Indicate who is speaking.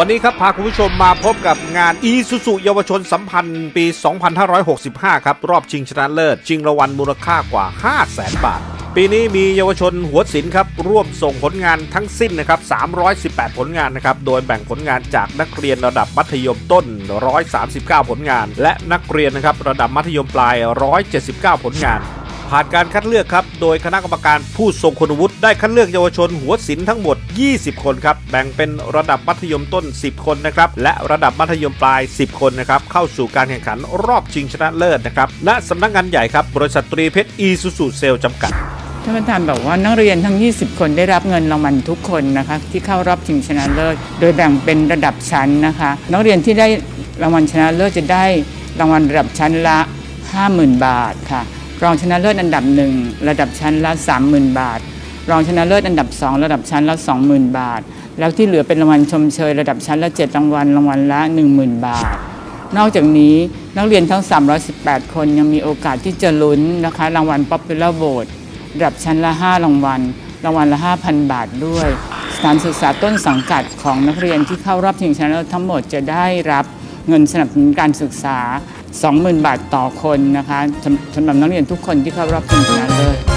Speaker 1: วันนี้ครับพาคุณผู้ชมมาพบกับงานอีสุสุเยาวชนสัมพันธ์ปี 2565 ครับ รอบชิงชนะเลิศ ชิงรางวัลมูลค่ากว่า 5 0 0แสนบาท ปีนี้มีเยาวชนหัวศิลป์ครับ ร่วมส่งผลงานทั้งสิ้นนะครับ 318 ผลงานนะครับ โดยแบ่งผลงานจากนักเรียนระดับมัธยมต้น 139 ผลงาน และนักเรียนนะครับระดับมัธยมปลาย 179 ผลงาน ผ่านการคัดเลือกครับ โดยคณะกรรมการผู้ทรงคุณวุฒิได้คัดเลือกเยาวชนหัวศิลป์ทั้งหมด 20 คนครับ แบ่งเป็นระดับมัธยมต้น 10 คนนะครับ และระดับมัธยมปลาย 10 คนนะครับ เข้าสู่การแข่งขันรอบชิงชนะเลิศนะครับ ณสำนักงานใหญ่ครับ บริษัทตรีเพชรอีซูซูเซลจำกัด
Speaker 2: ท่านประธานบอกว่านักเรียนทั้ง 20 คนได้รับเงินรางวัลทุกคนนะคะที่เข้ารอบชิงชนะเลิศ โดยแบ่งเป็นระดับชั้นนะคะ นักเรียนที่ได้รางวัลชนะเลิศจะได้รางวัลระดับชั้นละ 50,000 บาทค่ะ รองชนะเลิศอันดับหนึ่งระดับชั้นละ 30,000 บาท รองชนะเลิศอันดับ 2 ระดับชั้นละ 20,000 บาท แล้วที่เหลือเป็นรางวัลชมเชยระดับชั้นละ 7 รางวัลรางวัลละ 10,000 บาท นอกจากนี้นักเรียนทั้ง 318 คนยังมีโอกาสที่จะลุ้นนะคะรางวัล Popular Vote ระดับชั้นละ 5 รางวัลรางวัลละ 5,000 บาทด้วย สถานศึกษาต้นสังกัดของนักเรียนที่เข้ารอบชิงชนะเลิศทั้งหมดจะได้รับ เงินสนับสนุนการศึกษา 20,000 บาทต่อคนนะคะสำหรับนักเรียนทุกคนที่เข้ารอบชิงชนะเลิศ